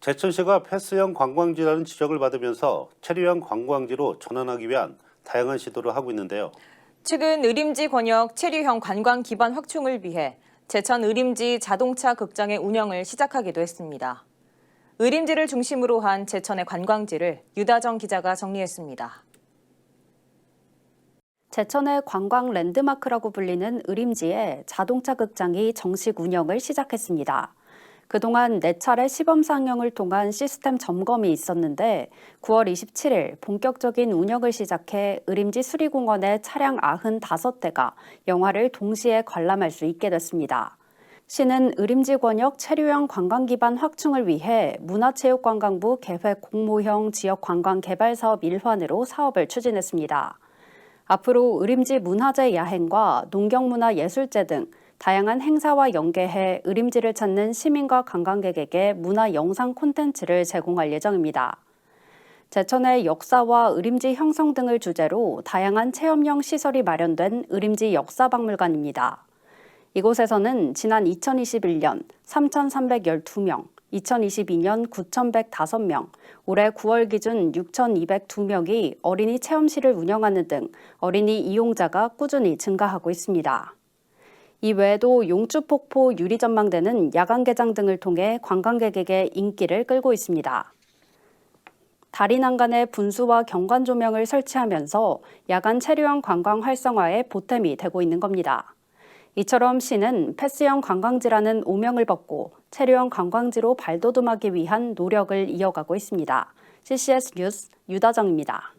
제천시가 패스형 관광지라는 지적을 받으면서 체류형 관광지로 전환하기 위한 다양한 시도를 하고 있는데요. 최근 의림지 권역 체류형 관광 기반 확충을 위해 제천 의림지 자동차 극장의 운영을 시작하기도 했습니다. 의림지를 중심으로 한 제천의 관광지를 유다정 기자가 정리했습니다. 제천의 관광 랜드마크라고 불리는 의림지에 자동차 극장이 정식 운영을 시작했습니다. 그동안 네 차례 시범 상영을 통한 시스템 점검이 있었는데 9월 27일 본격적인 운영을 시작해 의림지 수리공원의 차량 95대가 영화를 동시에 관람할 수 있게 됐습니다. 시는 의림지 권역 체류형 관광 기반 확충을 위해 문화체육관광부 계획 공모형 지역 관광 개발 사업 일환으로 사업을 추진했습니다. 앞으로 의림지 문화재 야행과 농경문화 예술제 등 다양한 행사와 연계해 의림지를 찾는 시민과 관광객에게 문화 영상 콘텐츠를 제공할 예정입니다. 제천의 역사와 의림지 형성 등을 주제로 다양한 체험형 시설이 마련된 의림지 역사박물관입니다. 이곳에서는 지난 2021년 3,312명, 2022년 9,105명, 올해 9월 기준 6,202명이 어린이 체험실을 운영하는 등 어린이 이용자가 꾸준히 증가하고 있습니다. 이 외에도 용주폭포 유리전망대는 야간 개장 등을 통해 관광객에게 인기를 끌고 있습니다. 다리 난간에 분수와 경관 조명을 설치하면서 야간 체류형 관광 활성화에 보탬이 되고 있는 겁니다. 이처럼 시는 패스형 관광지라는 오명을 벗고 체류형 관광지로 발돋움하기 위한 노력을 이어가고 있습니다. CCS 뉴스 유다정입니다.